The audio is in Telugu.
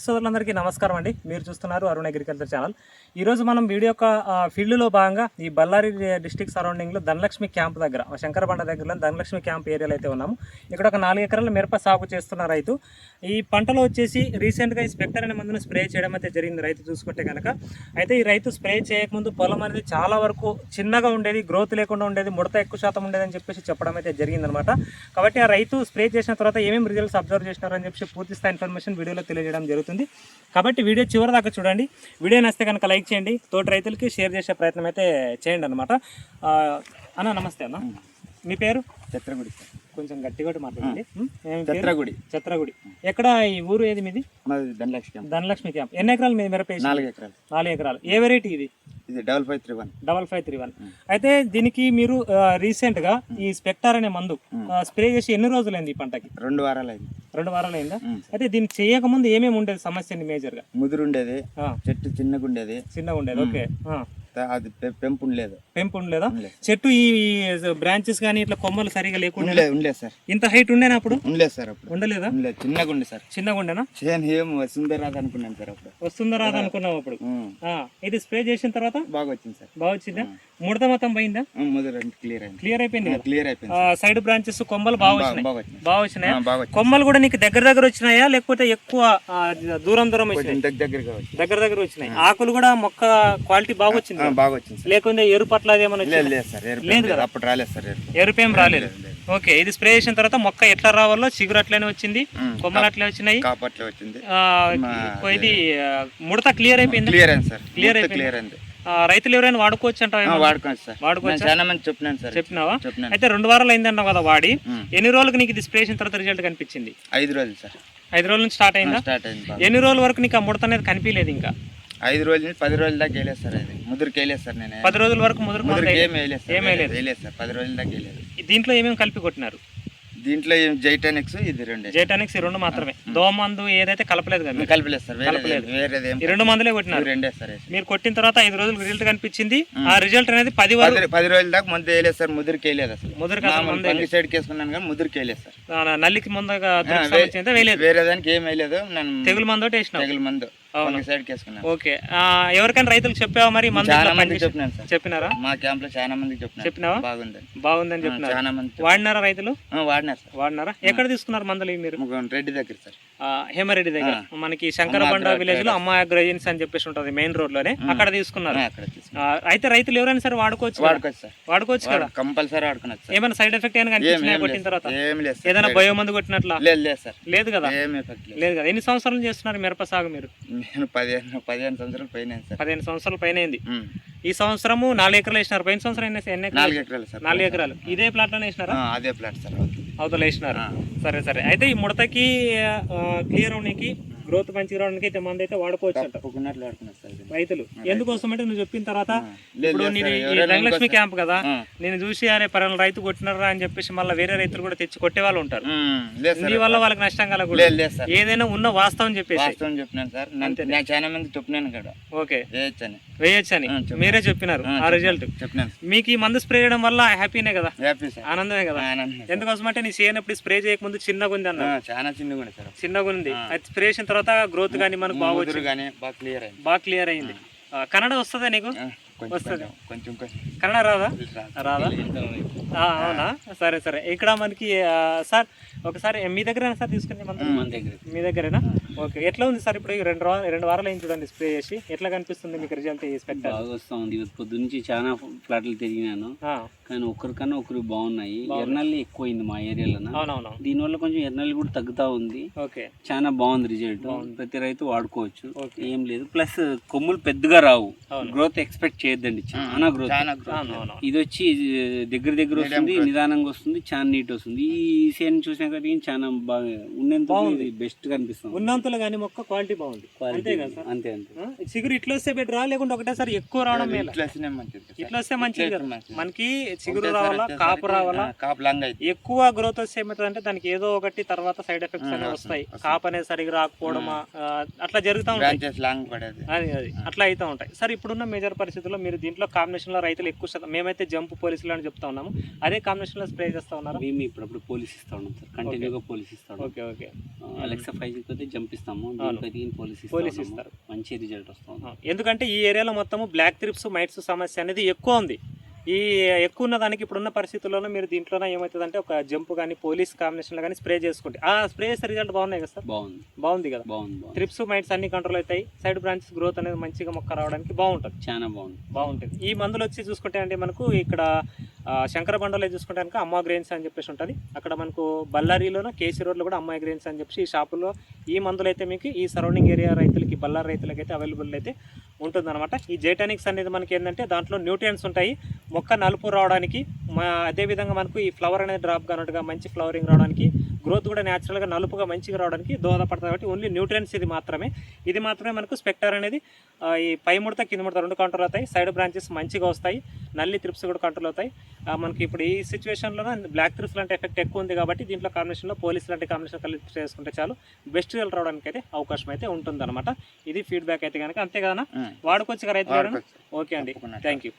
రైతు సోదరులందరికీ నమస్కారం అండి. మీరు చూస్తున్నారు అరుణ్ అగ్రికల్చర్ ఛానల్ ఈరోజు మనం వీడియో యొక్క ఫీల్డ్లో భాగంగా ఈ బళ్ళారి డిస్టిక్ సరౌండింగ్లో ధనలక్ష్మి క్యాంప్ దగ్గర శంకరబండ దగ్గరలో ధనలక్ష్మి క్యాంప్ ఏరియాలో అయితే ఉన్నాము. ఇక్కడ ఒక నాలుగు ఎకరాల మిరప సాగు చేస్తున్న రైతు. ఈ పంటలో వచ్చేసి రీసెంట్గా ఈ స్పెక్టర్ అనే మందును స్ప్రే చేయడం అయితే జరిగింది రైతు చూసుకుంటే కనుక అయితే ఈ రైతు స్ప్రే చేయకముందు పొలం అనేది చాలా వరకు చిన్నగా ఉండేది గ్రోత్ లేకుండా ఉండేది ముడత ఎక్కువ శాతం ఉండేది అని చెప్పేసి చెప్పడం అయితే జరిగిందనమాట. కాబట్టి ఆ రైతు స్ప్రే చేసిన తర్వాత ఏమేమి రిజల్ట్స్ అబ్జర్వ్ చేసినారని చెప్పి పూర్తి స్థాయి ఇన్ఫర్మేషన్ వీడియోలో తెలియజేయడం జరుగుతుంది. కాబట్టి వీడియో చివరి దాకా చూడండి. వీడియో నచ్చితే కనుక లైక్ చేయండి. తోటి రైతులకి షేర్ చేసే ప్రయత్నం అయితే చేయండి అనమాట అన్న నమస్తే అన్న. మీ పేరు? చిత్రగుడి. కొంచెం గట్టిగా మాట్లాడండి? చిత్రగుడి. చిత్రగుడి. ఎక్కడ ఈ ఊరు ఏది మీది? ధనలక్ష్మి క్యాంప్. ధనలక్ష్మి క్యాంప్. ఎన్ని ఎకరాలు మీది మిరప నాలుగు ఎకరాలు. నాలుగు ఎకరాలు. ఏ వెరైటీ ఇది? ఇది double five three one. Double five three one. అయితే దీనికి మీరు రీసెంట్గా ఈ స్పెక్టార్ అనే మందు స్ప్రే చేసి ఎన్ని రోజులైంది ఈ పంటకి? రెండు వారాలు అయింది రెండు వారాలు అయిందా. అయితే దీన్ని చేయకముందు ఏమేమి ఉండేది సమస్య మేజర్గా? ముదురు ఉండేది ఆ, చెట్టు చిన్నగా ఉండేది చిన్నగా ఉండేది ఓకే అది పెంపు ఉండలేదు పెంపు ఉండలేదా. చెట్టు ఈ బ్రాంచెస్ కానీ ఇట్లా కొమ్మలు సరిగా లేకుండా ఉండలేదు సార్. ఇంత హైట్ ఉండేనా అప్పుడు? ఉండలేదు సార్ అప్పుడు. ఉండలేదా? ఉండలేదు చిన్నగా ఉండే సార్. చిన్నగా ఉండేనా? చేయని ఏం వస్తుందో రాదు అనుకున్నాను సార్ అప్పుడు. వస్తుందా రాదా అనుకున్నాం అప్పుడు. ఇది స్ప్రే చేసిన తర్వాత? బాగా వచ్చింది సార్. బాగా వచ్చిందా ముడత మొత్తం పోయిందా? క్లియర్ అయింది. క్లియర్ అయిపోయింది క్లియర్ అయిపోయింది సైడ్ బ్రాంచెస్ కొమ్మలు బాగా వచ్చినాయి. బాగా వచ్చినాయా? కొమ్మలు కూడా నీకు దగ్గర దగ్గర వచ్చినాయా? లేకపోతే ఎక్కువ దూరం దూరం వచ్చినాయి? దగ్గర దగ్గర దగ్గర వచ్చినాయి. ఆకులు కూడా మొక్క క్వాలిటీ బాగా వచ్చింది బాగా వచ్చింది లేకుంటే ఎరుపు అట్లా లేదు సార్ లేదు. అప్పుడు రాలేదు సార్ ఎరుపు ఎరుపేం రాలేదు లేదు, లేదు. ఓకే ఇది స్ప్రే చేసిన తర్వాత మొక్క ఎట్లా రావాలో చిగురు అట్లనే వచ్చింది. కొమ్మలు అట్లే వచ్చినాయి కాపట్లో వచ్చింది ఆ, ఇది ముడత క్లియర్ అయిపోయింది క్లియర్ అయింది సార్ అయిపోయింది. క్లియర్ అయింది రైతులు ఎవరైనా వాడుకోవచ్చు అంటావా? వాడుకోవచ్చు సార్ వాడుకోవచ్చా? నేను చాలా మంది చెప్పినాను సార్ చెప్పినావా అయితే రెండు వారాలు అయిందన్నావు కదా వాడి. ఎన్ని రోజులకు నీకు ఇది స్ప్రే చేసిన తర్వాత రిజల్ట్ కనిపించింది ఐదు రోజులు సార్ ఐదు రోజుల నుంచి స్టార్ట్ అయిందా స్టార్ట్ అయింది. ఎన్ని రోజుల వరకు నీకు ఆ ముడత అనేది కనిపించలేదు ఇంకా ఐదు రోజుల నుంచి పది రోజుల దాకా వేయలేదు సార్ అది. ముదురుకి వేయలేదు సార్ నేను. పది రోజుల వరకు ముదురు ముదురుకి ఏం వేయలేదు ఏం వేయలేదు. వేయలేదు సార్ పది రోజుల దాకా వేయలేదు దీంట్లో ఏమేమి కలిపి కొట్టినారు? దీంట్లో ఏం జైటానిక్స్ ఇది రెండే. జైటానిక్స్ ఈ రెండు మాత్రమే. దోమందు ఏదైతే కలపలేదు కదా. కలిపలేదు సార్ వేరేది కలపలేదు. వేరేది రెండు మందులే కొట్టినారు. రెండే సార్. మీరు కొట్టిన తర్వాత ఐదు రోజులకు రిజల్ట్ కనిపించింది. ఆ. రిజల్ట్ అనేది పది పది రోజుల దాకా ముందు వేయలేదు సార్ ముదురుకి వేయలేదు అసలు. ముందే పంది సైడ్కి వేసుకున్నాను కానీ ముదురుకి వేయలేదు సార్. నల్లికి సంబంధించి వేయలేదు. వేరే దానికి ఏం వేయలేదు. నేను తెగులు మందు తెగులు మందు. ఓకే. ఎవరికైనా రైతులకు చెప్పావా మరి? మందు చాలా మంది చెప్పినాను సార్. చెప్పినారా? మా క్యాంప్లో చాలా మందికి చెప్పినాను. చెప్పినావా? బాగుంది. బాగుందని చెప్పినారు. చాలా మంది వాడినారా రైతులు? వాడినారు సార్. వాడినారా? ఎక్కడ తీసుకున్నారు మందులు మీరు? రెడ్డి దగ్గర సార్. హేమారెడ్డి దగ్గర. మనకి శంకరబండ విలేజ్లో అమ్మ అగ్రజెన్స్ అని చెప్పేసి ఉంటది మెయిన్ రోడ్లోనే. అక్కడ తీసుకున్నారు. అయితే రైతులు ఎవరైనా సరే వాడుకోవచ్చు? వాడుకోవచ్చు కదా? కంపల్సరీ వాడుకోవచ్చు ఏమైనా సైడ్ ఎఫెక్ట్ ఏమైనా కనిపించినాయా కొట్టిన తర్వాత? ఏదైనా బయో మందు కొట్టినట్లా? లేదు లేదు సార్. లేదు కదా? లేదు. కదా. ఎన్ని సంవత్సరాలు చేస్తున్నారు మిరప సాగు మీరు? నేను పదిహేను పదిహేను సంవత్సరాలు పైన పదిహేను సంవత్సరాల పైన. ఈ సంవత్సరము నాలుగు ఎకరాలు వేసినారు. పోయిన సంవత్సరం ఎన్ని నాలుగు ఎకరాలు సార్. నాలుగు ఎకరాలు. ఇదే ప్లాట్లోనే వేసినారా? అదే ప్లాట్ సార్. అవతల వేసినారు. సరే సరే. అయితే ఈ ముడతకి క్లియర్ అవడానికి గ్రోత్ మంచిగా రావడానికి అయితే మంది అయితే వాడుకోవచ్చు. రైతులు. ఎందుకోసం అంటే నువ్వు చెప్పిన తర్వాత ఇప్పుడు ఇంకోసారి- క్యాంప్ కదా. నేను చూసి అరే పలానా రైతు కొట్టినారా అని చెప్పేసి మళ్ళీ వేరే రైతులు కూడా తెచ్చి కొట్టే వాళ్ళు ఉంటారు. నీ వల్ల వాళ్ళకి నష్టం కలగకూడదు. ఏదైనా ఉన్న వాస్తవం చెప్పేసి. వాస్తవం చెప్పినాను సార్. నేను చాలా మంది చెప్పినాను కదా ఓకే. వేయచ్చు అని. మీరే చెప్పినారు ఆ, రిజల్ట్ మీకు ఈ మందు స్ప్రే చేయడం వల్ల హ్యాపీనే కదా? ఆనందమే కదా. ఎందుకోసం అంటే నీ చేయనప్పుడు స్ప్రే చేయకముందు చిన్నగా ఉంది అన్న చాలా చిన్నగా ఉండే సార్. చిన్నగా ఉంది. అది స్ప్రే చేసిన తర్వాత గ్రోత్ కానీ మనకు బాగా బాగా క్లియర్ అయింది. కన్నడ వస్తుందా నీకు? వస్తది. కొంచెం కన్నడ రాదా? రాదు. అవునా? సరే సరే. ఇక్కడ మనకి సార్ ఒకసారి మీ దగ్గర సార్ తీసుకునే మందు? మీ దగ్గరేనా? ఓకే. ఎట్లా ఉంది సార్ ఇప్పుడు రెండు రెండు వారాలు అయింది చూడండి స్ప్రే చేసి. ఎట్లా కనిపిస్తుంది మీకు రిజల్ట్ ఈ స్పెక్టర్? బాగా వస్తా ఉంది ఇవి పొద్దు నుంచి చాలా ఫ్లాట్లు తిరిగినాను. కానీ ఒకరికన్నా ఒకరు బాగున్నాయి. ఎర్నల్లి ఎక్కువైంది మా ఏరియాలో దీనివల్ల కొంచెం ఎర్నల్లి కూడా తగ్గుతా ఉంది. ఓకే. చాలా బాగుంది రిజల్ట్. ప్రతి రైతు వాడుకోవచ్చు. ఏం లేదు. ప్లస్ కొమ్ములు పెద్దగా రావు. గ్రోత్ ఎక్స్పెక్ట్ చేయొద్దండి. చాలా గ్రోత్ ఇది వచ్చి దగ్గర దగ్గర వస్తుంది నిదానంగా వస్తుంది చాలా నీట్ వస్తుంది. ఈ సేన్ చూసిన కానీ చాలా బాగా ఉన్నంత ఇది బెస్ట్ కనిపిస్తుంది. ఉన్నంతలో కానీ మొక్క క్వాలిటీ బాగుంది. అంతే కదా సార్? అంతే అంతే. చిగురు ఇట్లా వస్తే బెటర్ లేకుంటే ఒకటేసారి ఎక్కువ రావడం మేల? ఇట్లా వస్తేనే మంచిది సార్. ఇట్లా వస్తే మంచిది కదా. మనకి చిగురు రావాలా కాపు రావాలా? ఆ, కాపు లాంగ్ అయితే ఎక్కువ గ్రోత్ వస్తే ఏమవుతుందంటే దానికి ఏదో ఒకటి తర్వాత సైడ్ ఎఫెక్ట్స్ అనేవి వస్తాయి కాపు అనేది సరిగా రాకపోవడమా? అట్లా జరుగుతూ ఉంటాయి. బ్రాంచెస్ లాంగ్ పడేది. అది అది. అట్లా అయితే ఉంటాయి. సార్ ఇప్పుడున్న మేజర్ పరిస్థితుల్లో మీరు దీంట్లో కాంబినేషన్లో రైతులు ఎక్కువ శాతం మేమైతే జంప్ పోలీసులు అని చెప్తా ఉన్నాము. అదే కాంబినేషన్లో స్ప్రే చేస్తా ఉన్నారు? మేము ఇప్పుడప్పుడు పోలీస్ ఇస్తా ఉన్నాం సార్. కంటిన్యూగా పోలీస్ ఇస్తాడు ఓకే ఓకే. అలెక్సా ఫైవ్ అయితే జంప్ ఇస్తాము. Police police. ఇస్తారు. మంచి రిజల్ట్ వస్తుంది. ఎందుకంటే ఈ ఏరియాలో మొత్తము బ్లాక్ త్రిప్స్ మైట్స్ సమస్య అనేది ఎక్కువ ఉంది. ఈ ఎక్కువ ఉన్న దానికి ఇప్పుడున్న పరిస్థితుల్లోనే మీరు దీంట్లోనే ఏమవుతుందంటే ఒక జంప్ కానీ పోలీస్ కాంబినేషన్లో కానీ స్ప్రే చేసుకుంటే ఆ స్ప్రే చేస్తే రిజల్ట్ బాగున్నాయి కదా సార్? బాగుంది. బాగుంది కదా? బాగుంది బాగుంది. త్రిప్స్ మైట్స్ అన్ని కంట్రోల్ అవుతాయి. సైడ్ బ్రాంచెస్ గ్రోత్ అనేది మంచిగా మొక్క రావడానికి బాగుంటుంది. చాలా బాగుంది. బాగుంటుంది. ఈ మందులు వచ్చి చూసుకుంటే అంటే మనకు ఇక్కడ ఆ, శంకర బండలో చూసుకుంటే కనుక అమ్మ గ్రెయిన్స్ అని చెప్పేసి ఉంటుంది. అక్కడ మనకు బళ్ళారిలోనూ కేసీ రోడ్లో కూడా అమ్మాయి గ్రెయిన్స్ అని చెప్పేసి ఈ షాపులో ఈ మందులు అయితే మీకు ఈ సరౌండింగ్ ఏరియా రైతులకి బళ్ళారి రైతులకి అయితే అవైలబుల్ అయితే ఉంటుందన్నమాట. ఈ జైటానిక్స్ అనేది మనకి ఏంటంటే దాంట్లో న్యూట్రియన్స్ ఉంటాయి. మొక్క నలుపు రావడానికి అదేవిధంగా మనకు ఈ ఫ్లవర్ అనేది డ్రాప్ కానట్టుగా మంచి ఫ్లవరింగ్ రావడానికి గ్రోత్ కూడా న్యాచురల్గా నలుపుగా మంచిగా రావడానికి దోహదపడుతుంది కాబట్టి ఓన్లీ న్యూట్రియన్స్ ఇది మాత్రమే. ఇది మాత్రమే మనకు స్పెక్టర్ అనేది ఈ పై ముడత కింద ముడత రెండు కంట్రోల్ అవుతాయి. సైడ్ బ్రాంచెస్ మంచిగా వస్తాయి. నల్లి త్రిప్స్ కూడా కంట్రోల్ అవుతాయి. మనకి ఇప్పుడు ఈ సిచ్యువేషన్లో బ్లాక్ త్రిప్స్ లాంటి ఎఫెక్ట్ ఎక్కువ ఉంది కాబట్టి దీంట్లో కాంబినేషన్లో పోలీస్ లాంటి కాంబినేషన్ కలిపి చేసుకుంటే చాలు. బెస్ట్ రిజల్ట్ రావడానికి అయితే అవకాశం అయితే ఉంటుందన్నమాట. ఇది ఫీడ్బ్యాక్ అయితే కనుక అంతే కదా ఉం. వాడుకోవచ్చు కదా రైతు. ఓకే అండి. Thank you